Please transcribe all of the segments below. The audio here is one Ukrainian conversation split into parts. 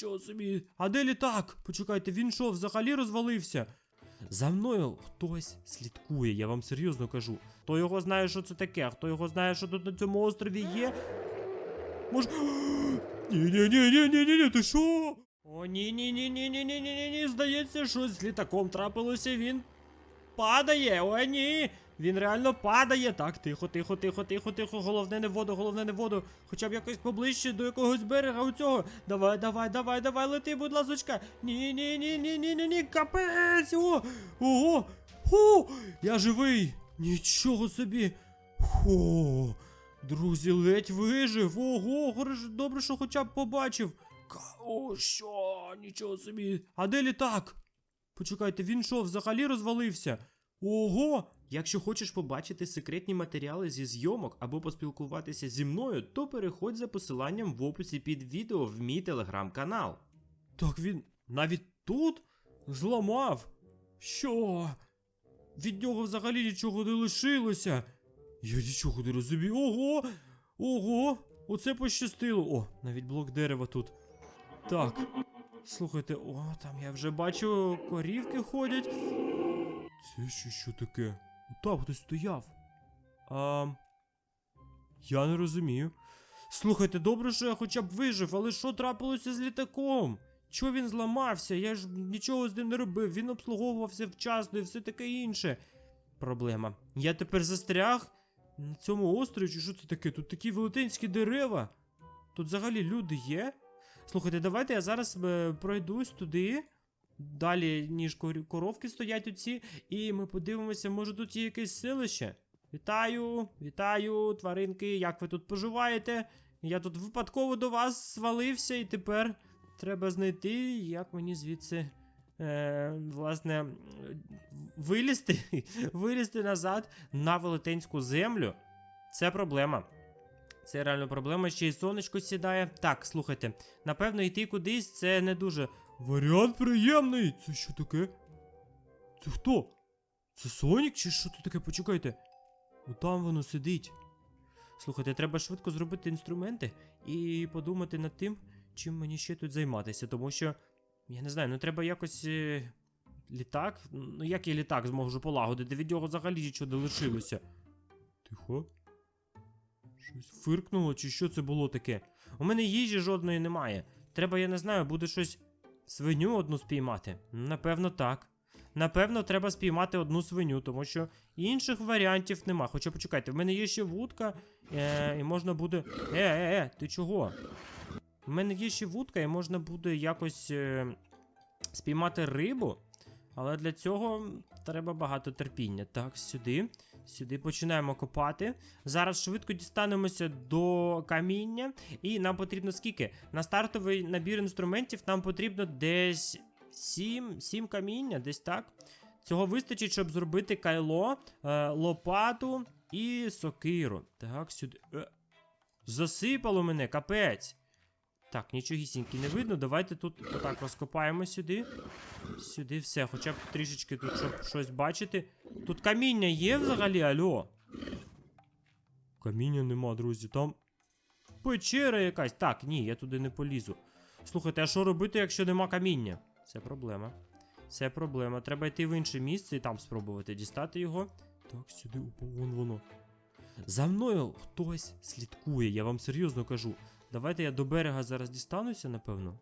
нічого собі. А де літак? Почекайте, він що, взагалі розвалився? За мною хтось слідкує, я вам серйозно кажу. Хто його знає, що це таке? Хто його знає, що тут на цьому острові є? Може. Ні-ні-ні-ні-ні-ні, ти що? О, ні-ні-ні-ні-ні-ні-ні-ні, здається, щось з літаком трапилося, він падає. О, ні. Він реально падає. Так, тихо, тихо, тихо, тихо, тихо. Головне не воду, головне не воду. Хоча б якось поближче до якогось берега у цього. Давай, давай, давай, давай, лети, будь ласочка. Ні, ні, ні, ні, ні, ні, ні, капець. О, ого, о, я живий. Нічого собі. Хо. Друзі, ледь вижив. Ого, добре, що хоча б побачив. О, що? Нічого собі. А де літак? Почекайте, він що, взагалі розвалився? Ого! Якщо хочеш побачити секретні матеріали зі зйомок або поспілкуватися зі мною, то переходь за посиланням в описі під відео в мій телеграм-канал. Так він навіть тут зламав. Що? Від нього взагалі нічого не лишилося. Я нічого не розумію. Ого! Ого! Оце пощастило. О, навіть блок дерева тут. Так. Слухайте, о, там я вже бачу, корівки ходять. Це ще що таке? Там хтось стояв. А. Я не розумію. Слухайте, добре, що я хоча б вижив, але що трапилося з літаком? Чого він зламався? Я ж нічого з ним не робив, він обслуговувався вчасно і все таке інше. Проблема. Я тепер застряг на цьому острові, чи що це таке? Тут такі велетенські дерева. Тут взагалі люди є. Слухайте, давайте я зараз е, пройдусь туди. Далі, ніж коровки стоять оці, і ми подивимося, може тут є якесь селище. Вітаю, вітаю, тваринки, як ви тут поживаєте? Я тут випадково до вас свалився, і тепер треба знайти, як мені звідси. Е, власне, вилізти, вилізти назад на велетенську землю. Це проблема. Це реально проблема, ще й сонечко сідає. Так, слухайте, напевно, йти кудись це не дуже. Варіант приємний! Це що таке? Це хто? Це Сонік чи що це таке? Почекайте. Отам воно сидить. Слухайте, треба швидко зробити інструменти і подумати над тим, чим мені ще тут займатися, тому що. Я не знаю, ну треба якось. Е... Літак? Ну як я літак зможу полагодити? Від нього взагалі нічого не лишилося. Тихо. Щось фиркнуло, чи що це було таке? У мене їжі жодної немає. Треба, я не знаю, буде щось свиню одну спіймати. Напевно, так. Напевно, треба спіймати одну свиню, тому що інших варіантів нема. Хоча почекайте, в мене є ще вудка, е, і можна буде. Е, е, е, ти чого? У мене є ще вудка, і можна буде якось е, спіймати рибу. Але для цього треба багато терпіння. Так, сюди. Сюди починаємо копати. Зараз швидко дістанемося до каміння. І нам потрібно скільки? На стартовий набір інструментів нам потрібно десь 7, 7 каміння, десь так. Цього вистачить, щоб зробити кайло, е, лопату і сокиру. Так, сюди. Е, засипало мене, капець. Так, нічогісіньки не видно. Давайте тут отак розкопаємо сюди. Сюди все, хоча б трішечки тут, щоб щось бачити. Тут каміння є взагалі, альо? Каміння нема, друзі. Там печера якась. Так, ні, я туди не полізу. Слухайте, а що робити, якщо нема каміння? Це проблема. Це проблема. Треба йти в інше місце і там спробувати дістати його. Так, сюди, вон воно. За мною хтось слідкує, я вам серйозно кажу. Давайте я до берега зараз дістануся, напевно.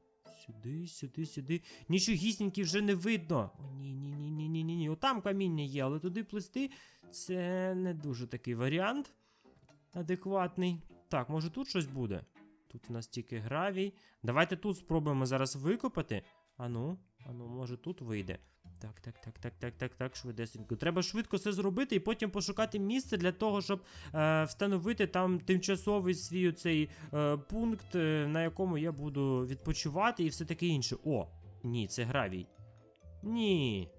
Сюди, сюди, сюди. Нічогісіньки вже не видно. О, ні, ні, ні, ні, ні, ні, ні. Отам каміння є, але туди плисти це не дуже такий варіант адекватний. Так, може тут щось буде? Тут у нас тільки гравій. Давайте тут спробуємо зараз викопати. Ану, ану, може тут вийде. Так, так, так, так, так, так, так, швидесенько. Треба швидко все зробити і потім пошукати місце для того, щоб е, встановити там тимчасовий свій цей е, пункт, е, на якому я буду відпочивати і все таке інше. О, ні, це гравій. Ні.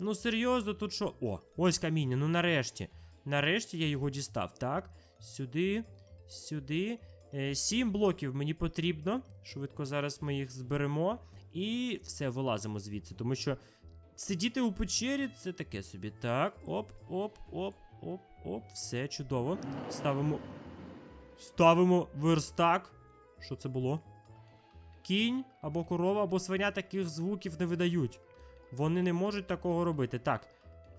Ну серйозно, тут що? О, ось каміння, ну нарешті. Нарешті я його дістав. Так, сюди, сюди. Е, сім блоків мені потрібно. Швидко зараз ми їх зберемо. І все, вилазимо звідси, тому що сидіти у печері це таке собі. Так, оп, оп, оп, оп, оп, все чудово. Ставимо. Ставимо верстак. Що це було? кінь або корова, або свиня таких звуків не видають. Вони не можуть такого робити. Так,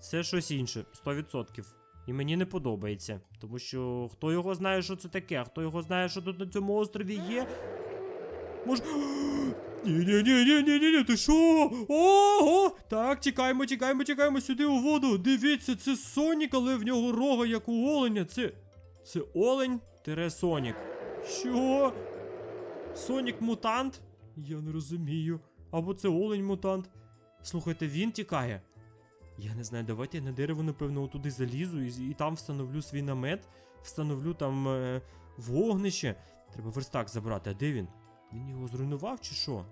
це щось інше, 100%. І мені не подобається. Тому що хто його знає, що це таке, хто його знає, що тут на цьому острові є. Може. Ні-ні-ні-ні-ні-ні, ти що? Ого! Так, тікаємо, тікаємо, тікаємо сюди у воду. Дивіться, це Сонік, але в нього рога, як у оленя. Це. Це олень тире Сонік. Що? Сонік мутант? Я не розумію. Або це олень мутант. Слухайте, він тікає. Я не знаю, давайте я на дерево, напевно, туди залізу і, і там встановлю свій намет, встановлю там е, вогнище. Треба верстак забрати, а де він? Він його зруйнував чи що?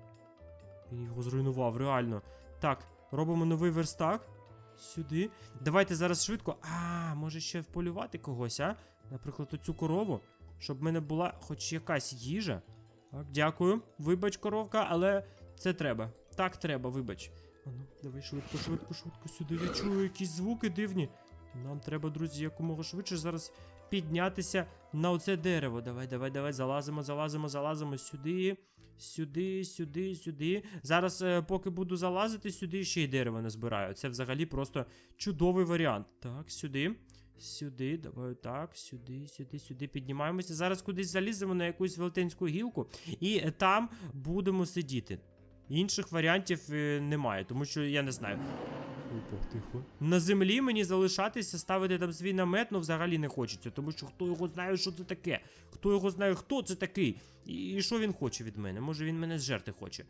Він його зруйнував, реально. Так, робимо новий верстак. Сюди. Давайте зараз швидко. А, може ще вполювати когось, а? Наприклад, оцю корову, щоб в мене була хоч якась їжа. Так, дякую. Вибач, коровка, але це треба. Так треба, вибач. Ану, давай швидко, швидко, швидко сюди. Я чую якісь звуки дивні. Нам треба, друзі, якомога швидше зараз піднятися на оце дерево. Давай, давай, давай, залазимо, залазимо, залазимо сюди, сюди, сюди, сюди. Зараз, е, поки буду залазити, сюди ще й дерево не збираю. Це взагалі просто чудовий варіант. Так, сюди. Сюди, давай так, сюди, сюди, сюди піднімаємося. Зараз кудись заліземо на якусь велетенську гілку, і там будемо сидіти. Інших варіантів е, немає, тому що я не знаю. Тихо. На землі мені залишатися, ставити там свій намет, ну взагалі не хочеться, тому що хто його знає, що це таке? Хто його знає, хто це такий? І, і що він хоче від мене? Може він мене зжерти хоче.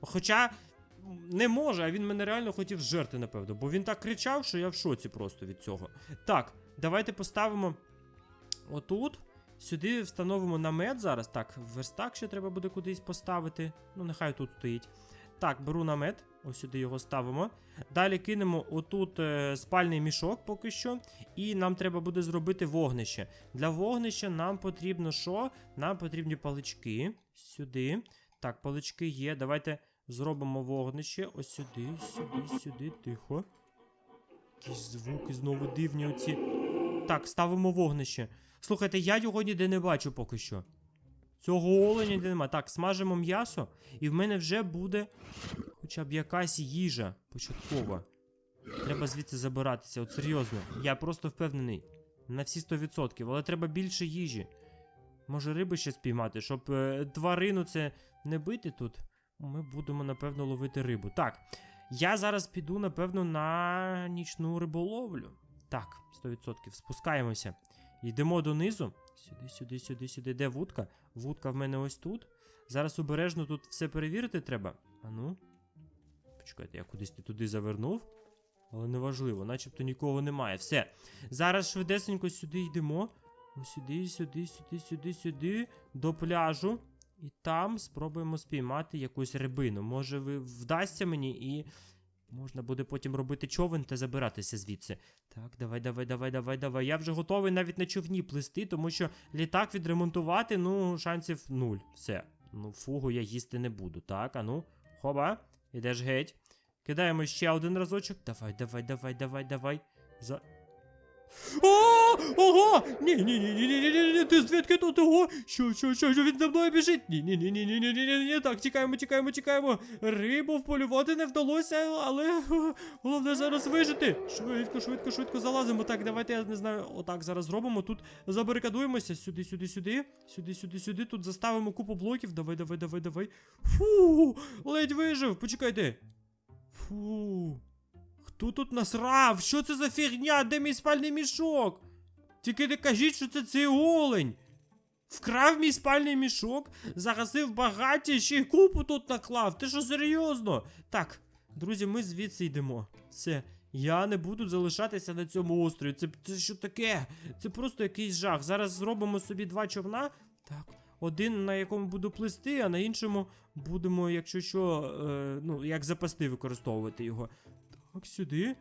Хоча не може, а він мене реально хотів зжерти, напевно, бо він так кричав, що я в шоці просто від цього. Так, давайте поставимо отут. Сюди встановимо намет зараз. Так, верстак ще треба буде кудись поставити. Ну, нехай тут стоїть. Так, беру намет, ось сюди його ставимо. Далі кинемо отут е, спальний мішок поки що. І нам треба буде зробити вогнище. Для вогнища нам потрібно що? Нам потрібні палички. Сюди. Так, палички є. Давайте зробимо вогнище. Ось сюди, сюди, сюди, тихо. Якісь звуки знову дивні оці. Так, ставимо вогнище. Слухайте, я його ніде не бачу поки що. Цього оленя ніде нема. Так, смажимо м'ясо, і в мене вже буде хоча б якась їжа початкова. Треба звідси забиратися, от серйозно. Я просто впевнений. На всі 100%, але треба більше їжі. Може, риби ще спіймати, щоб е, тварину це не бити тут. Ми будемо, напевно, ловити рибу. Так, я зараз піду, напевно, на нічну риболовлю. Так, 100%. Спускаємося. Йдемо донизу. Сюди, сюди, сюди, сюди. Де вудка? Вудка в мене ось тут. Зараз обережно тут все перевірити треба. Ану. Почекайте, я кудись туди завернув. Але неважливо, начебто нікого немає. Все. Зараз швидесенько сюди йдемо. Ось сюди, сюди, сюди, сюди, сюди. До пляжу. І там спробуємо спіймати якусь рибину. Може, ви вдасться мені і. Можна буде потім робити човен та забиратися звідси. Так, давай, давай, давай, давай, давай. Я вже готовий навіть на човні плисти, тому що літак відремонтувати, ну, шансів нуль. Все. Ну, фугу я їсти не буду. Так, а ну, хоба, ідеш геть. Кидаємо ще один разочок. Давай, давай, давай, давай, давай. За. О, ого! Ні, ні, ні, ні, ні, ні, ні, ні, ти звідки тут? Ого? Що, що, що, що він за мною біжить? Ні, ні, ні, ні, ні, ні, ні, ні, ні, так, тікаємо, тікаємо, тікаємо. Рибу вполювати не вдалося, але головне зараз вижити. Швидко, швидко, швидко залазимо. Так, давайте, я не знаю, отак зараз зробимо. Тут забарикадуємося. Сюди, сюди, сюди. Сюди, сюди, сюди. Тут заставимо купу блоків. Давай, давай, давай, давай. Фу, ледь вижив. Почекайте. Фу. Хто тут насрав? Що це за фігня? Де мій спальний мішок? Тільки не кажіть, що це цей олень. Вкрав мій спальний мішок, загасив багаття, ще й купу тут наклав. Ти що серйозно? Так, друзі, ми звідси йдемо. Все, я не буду залишатися на цьому острові. Це, це що таке? Це просто якийсь жах. Зараз зробимо собі два човна. Так, один на якому буду плисти, а на іншому будемо, якщо що, е, ну, як запасти використовувати його. Так, сюди,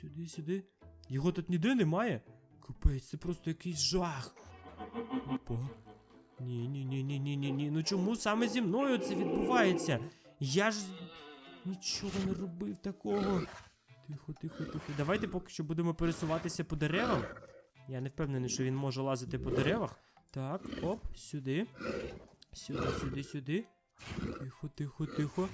сюди, сюди. Його тут ніде немає. Капець, це просто якийсь жах. Опа. Ні, ні, ні, ні, ні, ні, ні. Ну чому саме зі мною це відбувається? Я ж нічого не робив такого. Тихо, тихо, тихо. Давайте поки що будемо пересуватися по деревам. Я не впевнений, що він може лазити по деревах. Так, оп, сюди. Сюди, сюди, сюди. Тихо, тихо, тихо.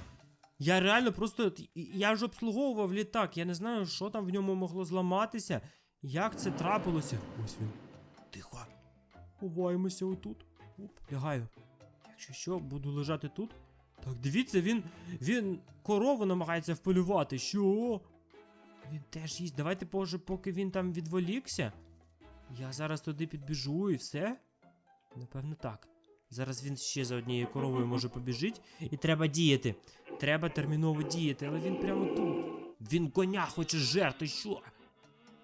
Я реально просто. Я ж обслуговував літак. Я не знаю, що там в ньому могло зламатися. Як це трапилося? Ось він. Тихо. Ховаємося отут. Оп, лягаю. Якщо що, буду лежати тут. Так, дивіться, він. він корову намагається вполювати. Що? Він теж їсть. Давайте, може, поки він там відволікся. Я зараз туди підбіжу і все. Напевно, так. Зараз він ще за однією коровою може побіжить. І треба діяти. Треба терміново діяти, але він прямо тут. Він коня хоче жерти, що?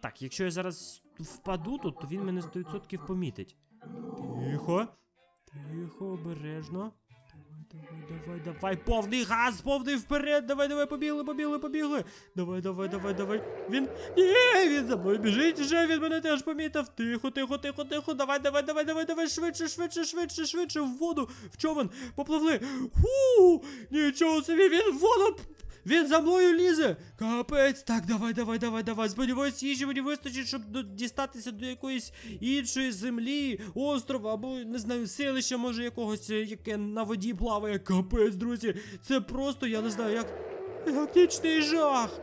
Так, якщо я зараз впаду тут, то він мене 100% помітить. Тихо. Тихо, обережно. Давай, давай, давай. Повний газ, повний вперед. Давай, давай, побігли, побігли, побігли. Давай, давай, давай, давай. Він. Ні, він за мною біжить вже, він мене теж помітив. Тихо, тихо, тихо, тихо. Давай, давай, давай, давай, давай. Швидше, швидше, швидше, швидше. В воду. В човен. Попливли. Ху! Нічого собі, він в воду. Він за мною лізе! Капець! Так, давай, давай, давай, давай. Сподіваюсь, їжі мені вистачить, щоб дістатися до якоїсь іншої землі, острова або не знаю, селища, може якогось, е, яке на воді плаває. Капець, друзі. Це просто, я не знаю, як. Як нічний жах.